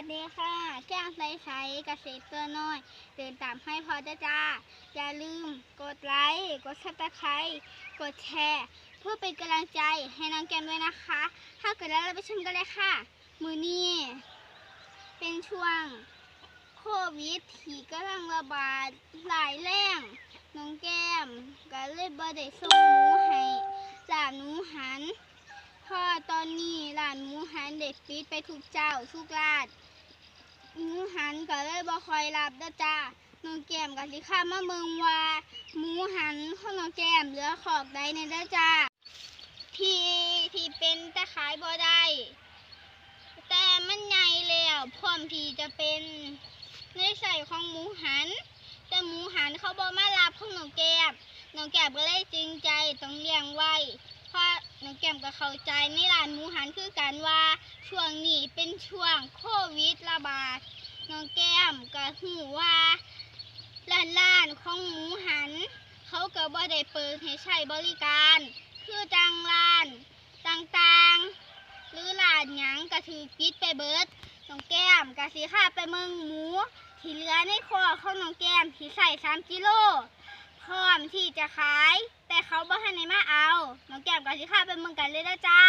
วัสดีค่ะแจ้งใสใสเกษตรตัวน้อยเดินตามให้พอจ้าจ้า อย่าลืมกดไลค์ กดซับสไครต์กดแชร์ เพื่อเป็นกำลังใจให้น้องแกมด้วยนะคะ ถ้าเกิดแล้วเราไปชมกันเลยค่ะ มือนี้เป็นช่วงโควิดที่กำลังระบาดหลายแรงน้องแก้มก็เลยบ่ได้ส่งหมูให้ร้านหนูหันพราะตอนนี้ร้านหมูหันเด็กปิดไปทุกเจ้าทุกร้านหมูหันก็เลยบ่ คอยรับเด้อจ้าน้องแก้มก็สิข้ามาเมืองว่าหมูหันของน้องแก้มเหลือขอบใดในเด้อจ้าที่ที่เป็นตะขายบ่ได้แต่มันใหญ่แล้วพร้อมที่จะเป็นในใส่ของหมูหัน แต่หมูหันเขาบอกมารับของน้องแก้มน้องแก้มก็เลยจริงใจต้องเลี้ยงไว้เพราะน้องแก้มก็เข้าใจในร้านหมูหันคือกันว่าช่วงนี้เป็นช่วงโควิดระบาด น้องแก้มก็หูว่าร้านร้านของหมูหัน เขาก็บ่ได้เปิดให้ใช้บริการ คือจังร้านต่างๆ หรือร้านหยังก็ถือปิดไปเบิดน้องแก้มก็สิค่าไปเมืองหมู ที่เหลือในคอของน้องแก้มที่ใส่สามกิโลพร้อมที่จะขาย แต่เขาบ่ให้ในมาเอาน้องแก้มก็สิค่าไปเมืองกันเลยนะจ้า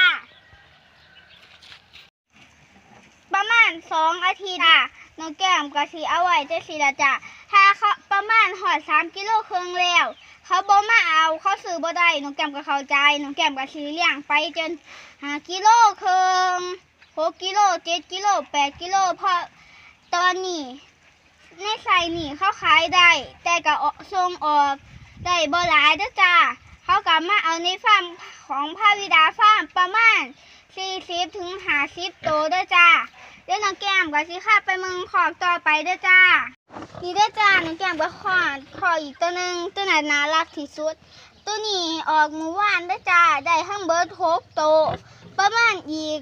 ประมาณสองอาทิตย์อะ น้องแก้มก็สิเอาไว้จะสิละจ้ะถ้าเขาประมาณหอดสามกิโลครึ่งแล้ว เขาบ่มาเอาเขาซื้อบ่ได้น้องแก้มก็เข้าใจน้องแก้มก็ซื้อเลี้ยงไปจนหากิโลครึ่งหกกิโลเจ็ดกิโลแปดกิโลเพราะตอนนี้ในไซนี่เขาขายได้ แต่ก็ส่งออกได้บ่หลายเด้อจ้าเขากลับมาเอาในฟาร์มของพาวิดาฟาร์มประมาณ40ถึง50โตวเด้อจ้า เดี๋ยน้องแก้มก็สิข้าไปมืองขอต่อไปเด้อจ้า นี่เด้อจ้าน้องแก้มก็ขอขออีกตัวหนึ่งตัวไหนน่ารักที่สุด ตัวนี้ออกมือวานเด้อจ้าได้ทั้งเบิร์ดหกโต ประมาณอีก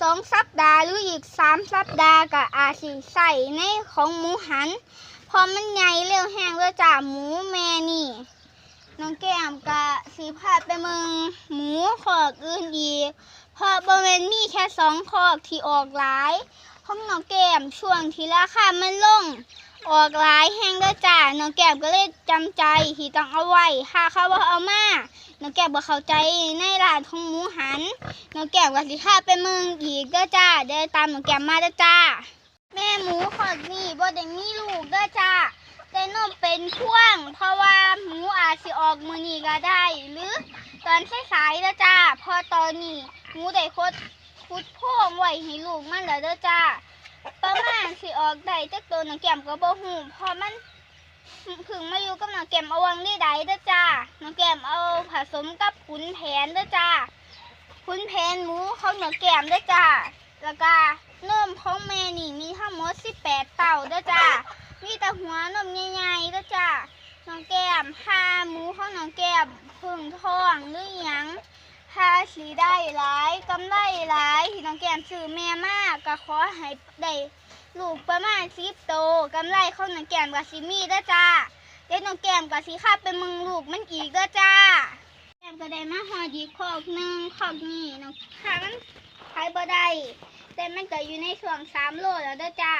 สองสัปดาห์หรืออีกสามสัปดาห์ก็อาจสิใส่ในของหมูหันเพอมันใหญ่เร็วแห้งแล้วจ้าหมูแม่นี่น้องแก้มก็สีพาไปเมืองหมูขอกอื่นอีก เพราะบริเวณมีแค่สองขอกที่ออกหลายของน้องแก้มช่วงที่ราคามันลง ออกหลายแห้งแล้วจ้าน้องแก้มก็เลยจำใจที่ต้องเอาไว้ถ้าเขาบ่เอามาน้องแก้มบ่เข้าใจในร้านของหมูหันน้องแก้มกับสิข้าไปเมืองอีกเด้อจ้าเดินตามน้องแก้มมาเด้อจ้า แม่หมูขอดนี่บ่ได้มีลูกเด้อจ้าได้นมเป็นช่วง เพราะว่าหมูอาจสิออกมือนีก็ได้ หรือตอนสายๆเด้อจ้าพอตอนนี้ หมูได้คดคุดพ่งไว้ให้ลูกมันแล้วเด้อจ้า ประมาณสิออกได้จักตัวน้องแก้มก็บ่ฮู้เพราะมันเพึ่งมาอยู่กับน้องแก้มเอาวังได้ใดเด้อจ้าน้องแก้มเอาผสมกับขุนแผนเด้อจ้าคุณเพนหมูเขาเหนือแก้มเด้วยจ้าแล้วก็นมของแม่นี่มีทั้งหมด18เต่าเด้วยจ้ามีแต่หัวนมใหญ่ๆเด้วยจ้าน้องแก้มพาหมูของน้องแก้มพึ่งท้องหรือหยัง พาสีได้หลายกำไรหลายที่น้องแก้มซื้อแม่มากก็ขอให้ได้ลูกประมาณสิบโตกำไรของน้องแก้มกับซิมีด้วยจ้าเดี๋ยวน้องแก้มกับสีข้าไปมึงลูกมันอีกด้วยจ้าแก้มก็ได้มาหอดีขอกหนึ่งขอกนี่เนาะค่ะมันขายบ่ได้แต่มันก็อยู่ในช่วงสามโลแล้วเด้อจ้า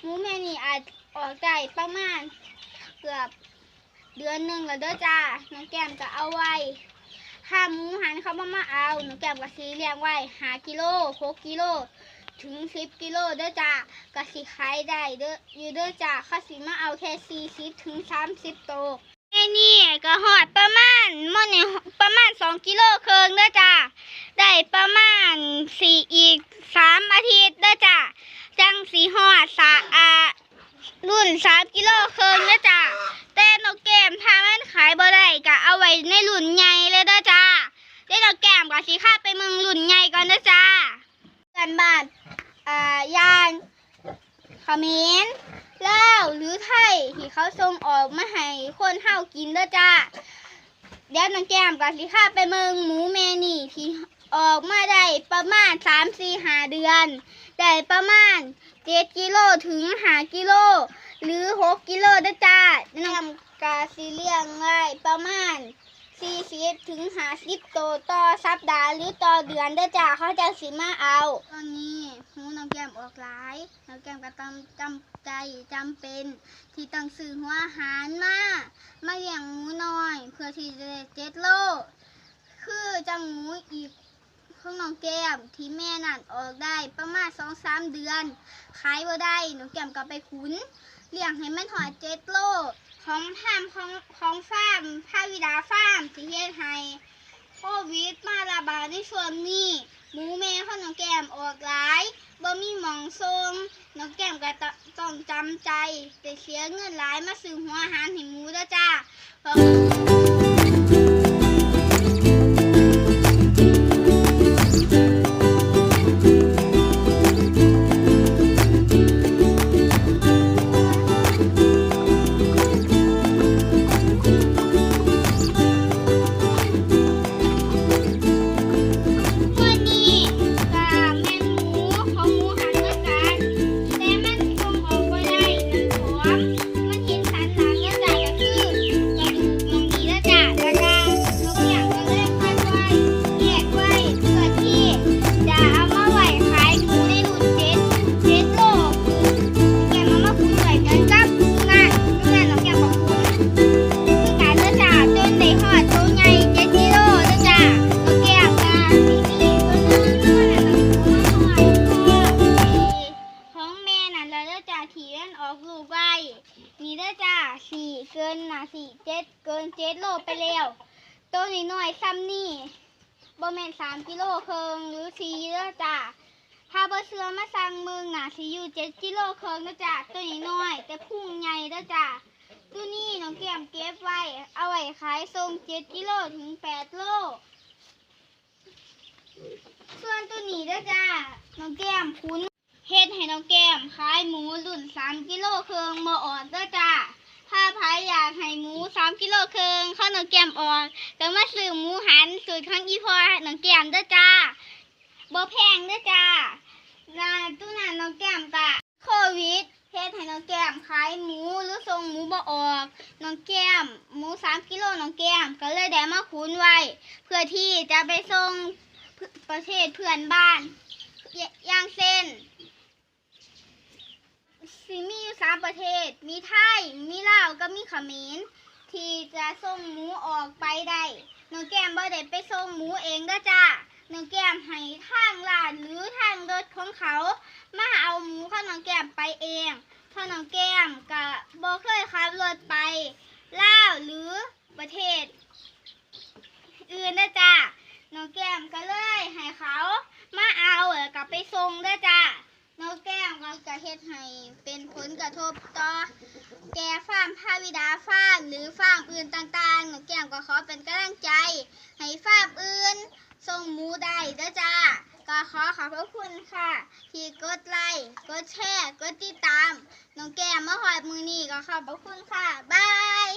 หมูแม่นี่อาจออกได้ประมาณเกือบเดือนหนึ่งแล้วเด้อจ้าน้องแก้มจะเอาไว้ ถ้าหมูหันเขามามาเอาหน้องแก้มก็สีเลี้ยงไว้หากิโลหกกิโลถึงสิบกิโลเด้อจ้าก็สิขายได้เด้ออยู่เด้อจ้าเขาสิมาเอาแค่สี่สิบถึงสามสิบโตวแม่นี่ก็หอดประมาณมื่อนี่ประมาณสองกิโลเคิงเด้อจ้าได้ประมาณสี่อีกสามอาทิตย์เด้อจ้าจังสีหอดสาอารุ่นสามกิโลเคิงเด้อจ้า แต่นกแก้มถ้ามันขายบ่ได้ก็เอาไว้ในรุ่นใหญ่เลยเด้อจ้าได้นกแก้มก็สีข้าไปเมืองรุ่นใหญ่ก่อนเด้อจ้ากันบ้านอ่ายานเขมิ้นลาวหรือไทยที่เขาส่งออกมาให้คนเฮากินเด้อจ้าเดี๋ยวน้องแก้มกับสิข้าไปเมืองหมูแมนี่ที่ ออกมาได้ประมาณสามสี่หาเดือน ได้ประมาณเจ็ดกิโลถึงหากิโล หรือหกกิโลเด้จ้าน้องกาสิเลียงไว้ประมาณสี่สิบถึงหาสิบโตวต่อสัปดาห์หรือต่อเดือนเด้จ้าเขาจะสิมาเอา ตอนนี้หมูน้องแก้มออกหลายน้องแก้มก็ต้องจำใจจำเป็น ที่ต้องซื้อหัวอาหารมามาเลี้ยงหมูน้อย เพื่อที่จะได้เจ็ดโล คือจังหมูอีก ของน้องแก้มที่แม่นั่นออกได้ประมาณสองสามเดือนขายบ่ได้น้องแก้มก็ไปขุนเลี้ยงให้มันหอดเจ็ดโลของทำของของฟาร์มภาวิดาฟาร์มสิเฮ็ดให้โควิดมาระบาดในช่วงนี้หมูแม่ของน้องแก้มออกหลายบ่มีหมองทรงน้องแก้มก็ตต้องจำใจไปเสียเงินหลายมาซื้อหัวอาหารให้หมูเด้อจ้า เลือจ่าถีนั่นออกลูกไว้นี่เลือจ่าสี่เกินน่ะสี่เจ็ดเกินเจ็ดโลไปแล้วตัวนี้หน้อยซ้ำนี่บ่แม่นสามกิโลเคิงหรือสี่เลือจ่าถ้าบ่เชื่อมาสั่งมึงน่ะสิอยู่เจ็ดกิโลเคิงเลือจ่าตัวนี้หน้อย แต่พุ่งใหญ่เลือจ่าตัวนี้น้องแก้มเก็บไว้ เอาไว้ขายส่งเจ็ดกิโลถึงแปดโลส่วนตัวนี้เด้อจ้าน้องแก้มคุ้น เฮ็ดให้น้องแก้มขายหมูรุ่นสามกิโลครึ่งมาออดเด้อจ้าถ้าใครอยากให้หมูสามกิโลครึ่งเข้าน้องแก้มอ่อกก็มาซื้อหมูหันสูตรของอีพอน้องแก้มเด้อจ้าบ่แพงเด้อจ้าร้านตู้นั้นน้องแก้มกะโควิดเฮ็ดให้น้องแก้มขายหมูหรือส่งหมูบ่ออกน้องแก้ม หมูสามกิโลน้องแก้ม ก็เลยได้มาคูณไว้ เพื่อที่จะไปส่งประเทศเพื่อนบ้านยอย่างเช่น สิมีอยู่สามประเทศ มีไทย มีลาวก็มีเขมรที่จะส่งหมูออกไปได้น้องแก้มบ่ได้ไปส่งหมูเองเด้อจ้าน้องแก้มให้ทางร้านหรือทางรถของเขา มาเอาหมูของน้องแก้มไปเองเพราะน้องแก้มก็บ่เคยขับรถไปลาวหรือประเทศ อื่นนะจ้าน้องแก้มก็เลยให้เขามาเอาแล้วกลับไปส่งเด้อจ้าน้องแก้มก็จะเฮ็ดให้เป็นผลกระทบต่อ แกฟาร์มพาวิดาฟา รือฟาร์มอื่นต่างๆหนูแก้มก็ขอเป็นกำลังใจ ให้ฟาร์มอื่นส่งหมูได้เด้อจ้าก็ขอขอบพระคุณค่ะ ที่กดไลค์กดแชร์กดติดตามน้องแก้มมาหอยมือนี่ก็ขอบพระคุณค่ะ บาย